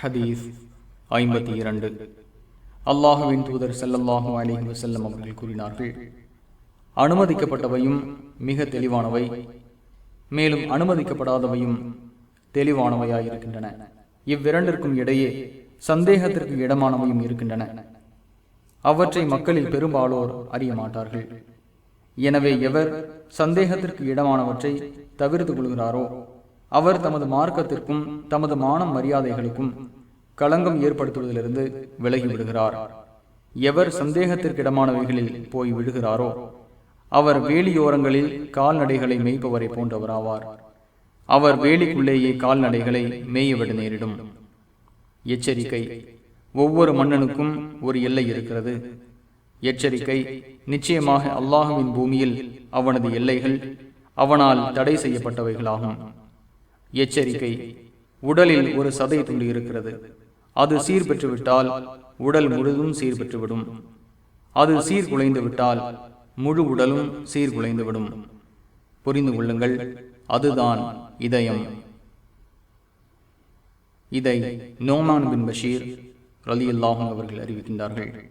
ஹதீஸ் ஐம்பத்தி இரண்டு. அல்லாஹுவின் தூதர் செல்லல்லாஹு அலைஹி வசல்லம் அவர்கள் கூறினார்கள் அனுமதிக்கப்பட்டவையும் மிக தெளிவானவை மேலும் அனுமதிக்கப்படாதவையும் தெளிவானவையாயிருக்கின்றன. இவ்விரண்டிற்கும் இடையே சந்தேகத்திற்கு இடமானவையும் இருக்கின்றன. அவற்றை மக்களில் பெரும்பாலோர் அறிய மாட்டார்கள். எனவே எவர் சந்தேகத்திற்கு இடமானவற்றை தவிர்த்து கொள்கிறாரோ அவர் தமது மார்க்கத்திற்கும் தமது மானம் மரியாதைகளுக்கும் களங்கம் ஏற்படுத்துவதிலிருந்து விலகி விடுகிறார். எவர் சந்தேகத்திற்கிடமானவைகளில் போய் விடுகிறாரோ அவர் வேலியோரங்களில் கால்நடைகளை மேய்ப்பவரை போன்றவராவார். அவர் வேலிக்குள்ளேயே கால்நடைகளை மேயவிட நேரிடும். எச்சரிக்கை ஒவ்வொரு மன்னனுக்கும் ஒரு எல்லை இருக்கிறது. எச்சரிக்கை நிச்சயமாக அல்லாஹுவின் பூமியில் அவனது எல்லைகள் அவனால் தடை செய்யப்பட்டவைகளாகும். எச்சரிக்கை. உடலில் ஒரு சதை துண்டு இருக்கிறது. அது சீர் பெற்றுவிட்டால் உடல் முழுதும் சீர்பெற்றுவிடும் அது சீர்குலைந்து விட்டால் முழு உடலும் சீர்குலைந்துவிடும் புரிந்து கொள்ளுங்கள் அதுதான் இதயம். இதை நோமான் பின் பஷீர் ரலி அவர்கள் அறிவிக்கின்றார்கள்.